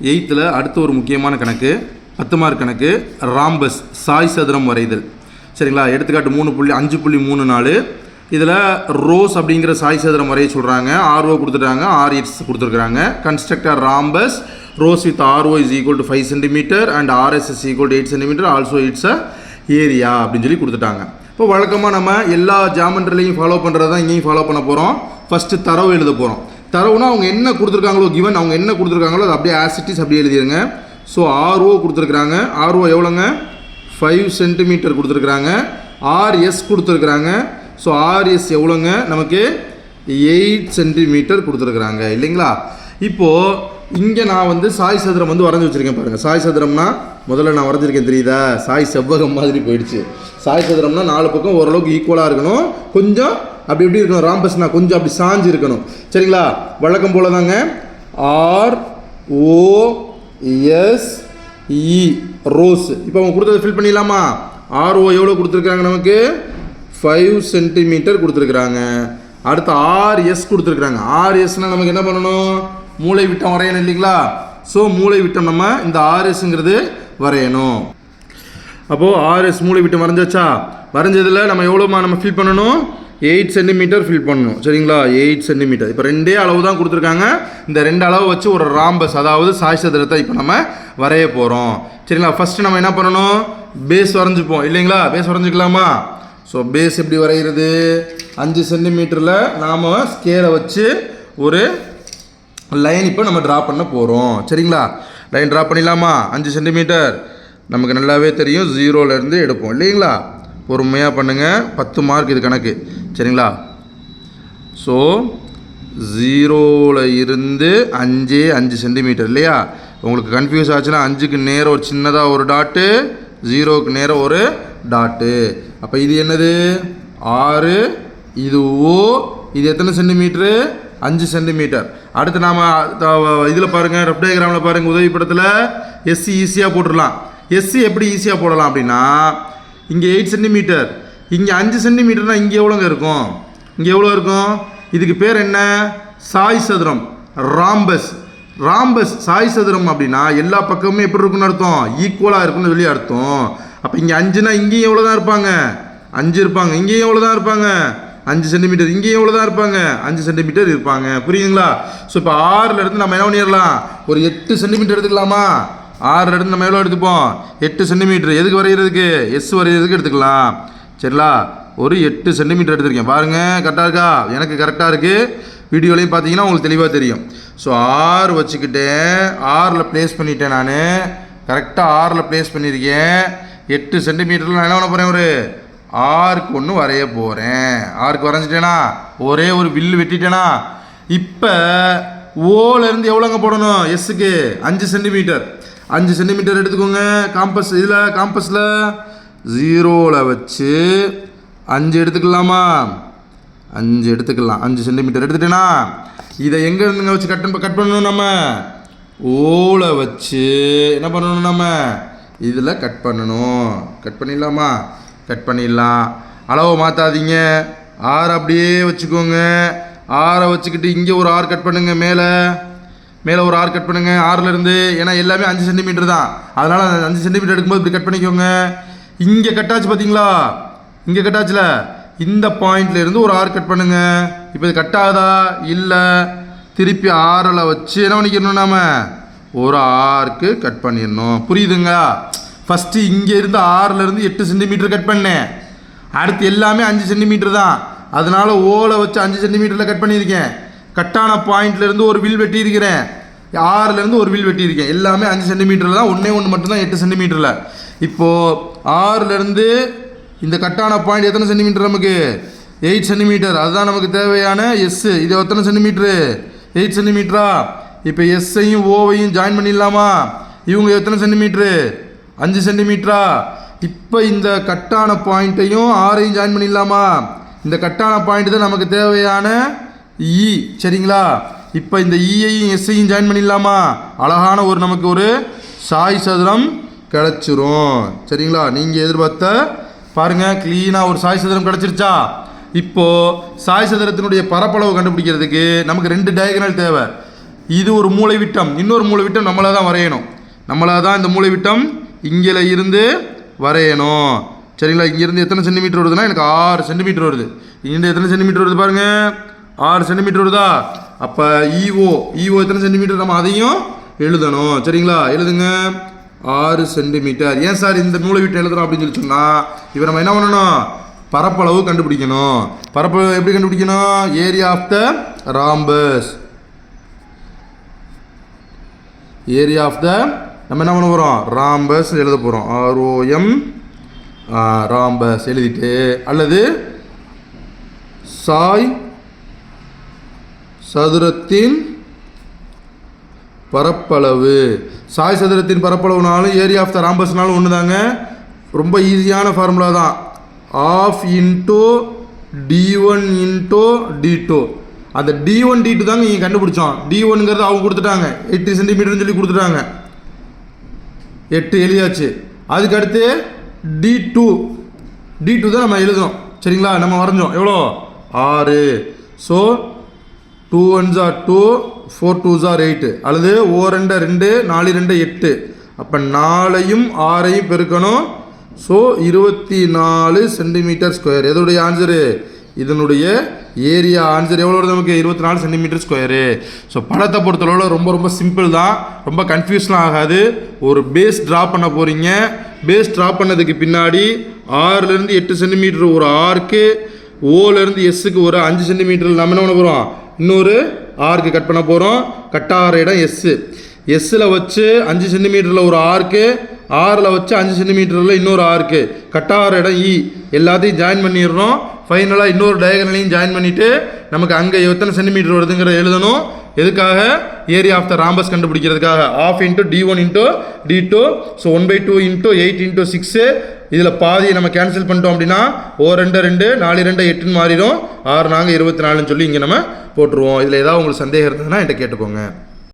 எயித்தில் அடுத்து ஒரு முக்கியமான கணக்கு பத்து மார்க் கணக்கு ராம்பஸ் சாய் சதுரம் வரைதல். சரிங்களா? எடுத்துக்காட்டு மூணு புள்ளி அஞ்சு புள்ளி மூணு நாலு. இதில் ரோஸ் அப்படிங்கிற சாய் சதுரம் வரைய சொல்கிறாங்க ஆர்ஓ கொடுத்துட்டாங்க. ஆர்எஸ் கொடுத்துருக்குறாங்க. Constructor rhombus ROSE with RO is equal to five centimetre and RS is equal to eight centimetre also it's a area அப்படின்னு சொல்லி கொடுத்துட்டாங்க. இப்போ வழக்கமாக நம்ம எல்லா ஜாமெண்ட்ரிலையும் ஃபாலோ பண்ணுறது தான் இங்கேயும் ஃபாலோ பண்ண போகிறோம் ஃபஸ்ட்டு தரவு எழுத போகிறோம் தரவுனா அவங்க என்ன கொடுத்துருக்காங்களோ கிவன் அவங்க என்ன கொடுத்துருக்காங்களோ அது அப்படியே ஆசிட்டிஸ் அப்படியே எழுதிடுங்க ஸோ ஆர்ஓ கொடுத்துருக்குறாங்க. ஆர்ஓ எவ்வளோங்க? ஃபைவ் சென்டிமீட்டர் கொடுத்துருக்குறாங்க. ஆர்எஸ் கொடுத்துருக்குறாங்க. ஸோ ஆர்எஸ் எவ்வளோங்க? நமக்கு எயிட் சென்டிமீட்டர் கொடுத்துருக்குறாங்க. இல்லைங்களா? இப்போது இங்கே நான் வந்து சாய் சதுரம் வந்து வரைஞ்சி வச்சுருக்கேன் பாருங்கள் சாய் சதுரம்னா முதல்ல நான் வரைஞ்சிருக்கேன் தெரியுதா? சாய் செவ்வகம் மாதிரி போயிடுச்சு. சாய் சதுரம்னா நாலு பக்கம் ஓரளவுக்கு ஈக்குவலாக இருக்கணும். கொஞ்சம் அப்படி எப்படி இருக்கணும்? ராம்பஸ்னா கொஞ்சம் அப்படி சாஞ்சு இருக்கணும். சரிங்களா? வழக்கம் போல தாங்க R O S E e, ROSE இப்போ அவங்க கொடுத்ததை ஃபில் பண்ணிடலாமா? ஆர்ஓ எவ்வளோ கொடுத்துருக்காங்க நமக்கு? ஃபைவ் சென்டிமீட்டர் கொடுத்துருக்குறாங்க. அடுத்து ஆர்எஸ் கொடுத்துருக்குறாங்க. ஆர்எஸ்னால் நமக்கு என்ன பண்ணணும்? மூளை விட்டம் வரையணும் இல்லைங்களா? ஸோ மூளை விட்டம் நம்ம இந்த ஆர்எஸ்ங்கிறது வரையணும். அப்போது ஆர்எஸ் மூளை விட்டம் வரைஞ்சாச்சா? வரைஞ்சதில் நம்ம எவ்வளோமா நம்ம ஃபில் பண்ணணும்? எயிட் சென்டிமீட்டர் ஃபில் பண்ணணும். சரிங்களா? எயிட் சென்டிமீட்டர் இப்போ ரெண்டே அளவு தான் கொடுத்துருக்காங்க. இந்த ரெண்டு அளவு வச்சு ஒரு ராம்பஸ் அதாவது சாய் சதுரத்தை இப்போ நம்ம வரைய போகிறோம் சரிங்களா? ஃபஸ்ட்டு நம்ம என்ன பண்ணணும்? பேஸ் வரைஞ்சிப்போம். இல்லைங்களா? பேஸ் வரைஞ்சிக்கலாமா? ஸோ பேஸ் எப்படி வரைகிறது? அஞ்சு சென்டிமீட்டரில் நாம் ஸ்கேலை வச்சு ஒரு லைன் இப்போ நம்ம ட்ரா பண்ண போகிறோம் சரிங்களா? லைன் ட்ரா பண்ணிடலாமா? அஞ்சு சென்டிமீட்டர் நமக்கு நல்லாவே தெரியும். ஜீரோலேருந்து எடுப்போம். இல்லைங்களா? பொறுமையாக பண்ணுங்கள் பத்து மார்க் இது கணக்கு. சரிங்களா? ஸோ ஜீரோவில் இருந்து அஞ்சு அஞ்சு சென்டிமீட்டர் இல்லையா? உங்களுக்கு கன்ஃபியூஸ் ஆச்சுன்னா அஞ்சுக்கு நேரம் ஒரு சின்னதாக ஒரு டாட்டு ஜீரோவுக்கு நேரம் ஒரு டாட்டு அப்போ இது என்னது? ஆறு இது ஓ இது எத்தனை சென்டிமீட்ரு அஞ்சு சென்டிமீட்டர் அடுத்து நாம் இதில் பாருங்கள் ரெப் டயக்ராமில் பாருங்கள் உதவி படத்தில் எஸ்சி ஈஸியாக போட்டுடலாம். எஸ்சி எப்படி ஈஸியாக போடலாம் அப்படின்னா இங்கே எயிட் சென்டிமீட்டர் இங்கே அஞ்சு சென்டிமீட்டர்னால் இங்கே எவ்வளோங்க இருக்கும்? இங்கே எவ்வளோ இருக்கும்? இதுக்கு பேர் என்ன? சாய் சதுரம். ராம்பஸ் ராம்பஸ் சாய் சதுரம் அப்படின்னா எல்லா பக்கமுமே எப்படி இருக்குன்னு அர்த்தம்? ஈக்குவலாக இருக்குன்னு சொல்லி அர்த்தம். அப்போ இங்கே அஞ்சுனா இங்கேயும் எவ்வளோ தான் இருப்பாங்க? அஞ்சு இருப்பாங்க. இங்கேயும் எவ்வளோ தான் இருப்பாங்க? அஞ்சு சென்டிமீட்டர் இங்கேயும் எவ்வளோ தான் இருப்பாங்க? அஞ்சு சென்டிமீட்டர் இருப்பாங்க. புரியுதுங்களா? ஸோ இப்போ ஆறில் இருந்து நம்ம என்ன பண்ணிடலாம்? ஒரு எட்டு சென்டிமீட்டர் எடுத்துக்கலாமா? ஆறுலேருந்து நம்ம எவ்வளோ எடுத்துப்போம்? எட்டு சென்டிமீட்ரு எதுக்கு வரைகிறதுக்கு எஸ் வரைகிறதுக்கு எடுத்துக்கலாம். சரிங்களா ஒரு எட்டு சென்டிமீட்டர் எடுத்திருக்கேன். பாருங்கள் கரெக்டாக இருக்கா? எனக்கு கரெக்டாக இருக்குது வீடியோலையும் பார்த்தீங்கன்னா உங்களுக்கு தெளிவாக தெரியும். ஸோ ஆறு வச்சுக்கிட்டேன். ஆறில் ப்ளேஸ் பண்ணிட்டேன் நான். கரெக்டாக ஆறில் ப்ளேஸ் பண்ணியிருக்கேன். எட்டு சென்டிமீட்டரில் நான் என்ன பண்ண போகிறேன் ஒரு? ஆறுக்கு ஒன்று வரைய போகிறேன் ஆறுக்கு வரைஞ்சிட்டேனா? ஒரே ஒரு வில்லு வெட்டிட்டேனா? இப்போ ஓலேருந்து எவ்வளோங்க போடணும்? எஸ்ஸுக்கு அஞ்சு சென்டிமீட்டர் அஞ்சு சென்டிமீட்டர் எடுத்துக்கோங்க. காம்பஸ் இதில் காம்பஸில் ஜீரோவில் வச்சு அஞ்சு எடுத்துக்கலாமா? அஞ்சு எடுத்துக்கலாம். அஞ்சு சென்டிமீட்டர் எடுத்துட்டேனா? இதை எங்கே இருந்துங்க வச்சு கட் கட் பண்ணணும் நம்ம? ஓலை வச்சு என்ன பண்ணணும் நம்ம? இதில் கட் பண்ணணும். கட் பண்ணிடலாமா? கட் பண்ணிடலாம். அளவை மாற்றாதீங்க ஆறு அப்படியே வச்சுக்கோங்க. ஆறை வச்சுக்கிட்டு இங்கே ஒரு ஆறு கட் பண்ணுங்கள் மேலே. மேலே ஒரு ஆறு கட் பண்ணுங்க. ஆறுலேருந்து ஏன்னா எல்லாமே அஞ்சு சென்டிமீட்டர் தான். அதனால் அந்த அஞ்சு சென்டிமீட்டர் எடுக்கும்போது இப்படி கட் பண்ணிக்கோங்க. இங்கே கட்டாச்சு பார்த்தீங்களா இங்கே கட்டாச்சுல இந்த பாயிண்ட்லேருந்து ஒரு ஆறு கட் பண்ணுங்க. இப்போ இது கட் ஆகுதா? இல்லை. திருப்பி ஆறில் வச்சு என்ன பண்ணிக்கணும் நாம்? ஒரு ஆறுக்கு கட் பண்ணிடணும். புரியுதுங்களா? ஃபஸ்ட்டு இங்கே இருந்து எட்டு சென்டிமீட்டர் கட் பண்ணேன். அடுத்து எல்லாமே அஞ்சு சென்டிமீட்டர் தான். அதனால ஓலை வச்சு அஞ்சு சென்டிமீட்டரில் கட் பண்ணியிருக்கேன். கட்டான பாயிண்ட்லேருந்து ஒரு வில் வெட்டியிருக்கிறேன். ஆறுலேருந்து ஒரு வில் வெட்டியிருக்கேன். எல்லாமே அஞ்சு சென்டிமீட்டரில் தான் ஒன்றே ஒன்று மட்டும்தான் எட்டு சென்டிமீட்டரில் இப்போது ஆறுலேருந்து இந்த கட்டான பாயிண்ட் எத்தனை சென்டிமீட்டர் நமக்கு? எயிட் சென்டிமீட்டர் அதுதான் நமக்கு தேவையான எஸ்ஸு இது எத்தனை சென்டிமீட்ரு எயிட் சென்டிமீட்டரா இப்போ எஸ்ஸையும் ஓவையும் ஜாயின் பண்ணிடலாமா? இவங்க எத்தனை சென்டிமீட்ரு அஞ்சு சென்டிமீட்டரா இப்போ இந்த கட்டான பாயிண்ட்டையும் ஆறையும் ஜாயின் பண்ணிடலாமா? இந்த கட்டான பாயிண்ட் தான் நமக்கு தேவையான இ சரிங்களா? இப்போ இந்த இயையும் எஸ்ஸையும் ஜாயின் பண்ணிடலாமா? அழகான ஒரு நமக்கு ஒரு சாய் சதுரம் கிடச்சிரும். சரிங்களா? நீங்கள் எதிர்பார்த்த பாருங்கள் க்ளீனாக ஒரு சாய் சதுரம் கிடச்சிருச்சா? இப்போ சாய் சதுரத்தினுடைய பரப்பளவு கண்டுபிடிக்கிறதுக்கு நமக்கு ரெண்டு டயகனல் தேவை. இது ஒரு மூலைவிட்டம். இன்னொரு மூலைவிட்டம் நம்மளாக தான் வரையணும். நம்மளாக தான் இந்த மூலைவிட்டம் இங்கே இருந்து வரையணும். சரிங்களா? இங்கேருந்து எத்தனை சென்டிமீட்டர் வருதுன்னா எனக்கு ஆறு சென்டிமீட்டர் வருது. இங்கேருந்து எத்தனை சென்டிமீட்டர் வருது பாருங்கள் ஆறு சென்டிமீட்டர் வருதா அப்போ இஓ இஓ எத்தனை சென்டிமீட்டர் நம்ம அதையும் எழுதணும். சரிங்களா? எழுதுங்க. ஆறு சென்டிமீட்டர் ஏன் சார் இந்த மூளை வீட்டை எழுதுறோம் அப்படின்னு சொல்லி சொன்னால் இப்போ நம்ம என்ன பண்ணணும்? பரப்பளவு கண்டுபிடிக்கணும். பரப்பளவு எப்படி கண்டுபிடிக்கணும்? Area of the rhombus area of the நம்ம என்ன பண்ண போகிறோம் ராம்பஸ் எழுத போகிறோம் ஆர்ஓஎம் ராம்பஸ் எழுதிட்டு அல்லது சாய் சதுரத்தின் பரப்பளவு. சாய் சதுரத்தின் பரப்பளவுனாலும் ஏரியா ஆஃப் த ராம்பஸ்னாலும் ஒன்று தாங்க ரொம்ப ஈஸியான ஃபார்முலா தான். Half into D one into D two. அந்த டி ஒன் டி டூ தாங்க நீங்கள் கண்டுபிடிச்சோம். டி ஒன்ங்கிறது அவங்க கொடுத்துட்டாங்க. எட்டு சென்டிமீட்டர்னு சொல்லி கொடுத்துட்டாங்க. எட்டு எழுதியாச்சு. அதுக்கு அடுத்து டி டூ. டி டூ தான் நம்ம எழுதணும் சரிங்களா? நம்ம வரைஞ்சோம். எவ்வளோ? ஆறு. So two one jar two four two jar eight அல்லது ஓ ரெண்டு ரெண்டு நாலு ரெண்டு எட்டு. அப்போ நாலையும் ஆறையும் பெருக்கணும். ஸோ இருபத்தி நாலு சென்டிமீட்டர் ஸ்கொயர் எதோடைய ஆன்சரு இதனுடைய ஏரியா ஆன்சர் எவ்வளோ வருது நமக்கு? இருபத்தி நாலு சென்டிமீட்டர் ஸ்கொயரு ஸோ படத்தை பொறுத்தளவில் ரொம்ப ரொம்ப சிம்பிள் தான். ரொம்ப கன்ஃபியூஸ்லாம் ஆகாது. ஒரு பேஸ் ட்ரா பண்ண போகிறீங்க பேஸ் ட்ரா பண்ணதுக்கு பின்னாடி ஆறுலேருந்து எட்டு சென்டிமீட்டர் ஒரு ஆர்க்கு ஓலேருந்து எஸ்ஸுக்கு ஒரு அஞ்சு சென்டிமீட்டர் நம்ம என்ன பண்ண போகிறோம் இன்னொரு ஆர்க்கு கட் பண்ண போகிறோம் கட்டாகிற இடம் எஸ்ஸு எஸ்ஸில் வச்சு அஞ்சு சென்டிமீட்டரில் ஒரு ஆர்க்கு ஆறில் வச்சு அஞ்சு சென்டிமீட்டரில் இன்னொரு ஆர்க்கு கட்டாகிற இடம் இ எல்லாத்தையும் ஜாயின் பண்ணிடுறோம். ஃபைனலாக இன்னொரு டயகனலையும் ஜாயின் பண்ணிவிட்டு நமக்கு அங்கே எத்தனை சென்டிமீட்டர் வருதுங்கிறத எழுதணும். எதுக்காக? Area of the rhombus கண்டுபிடிக்கிறதுக்காக. Half into D one into D two so one by two into eight into six இதில் பாதி நம்ம கேன்சல் பண்ணிட்டோம் அப்படின்னா ஓ ரெண்டு ரெண்டு நாலு ரெண்டு எட்டுன்னு மாறிடும். ஆறு நாங்கள் இருபத்தி நாலுன்னு சொல்லி இங்கே நம்ம போட்டுருவோம். இதில் ஏதாவது உங்களுக்கு சந்தேகம் இருந்ததுன்னா என்கிட்ட கேட்டுக்கோங்க.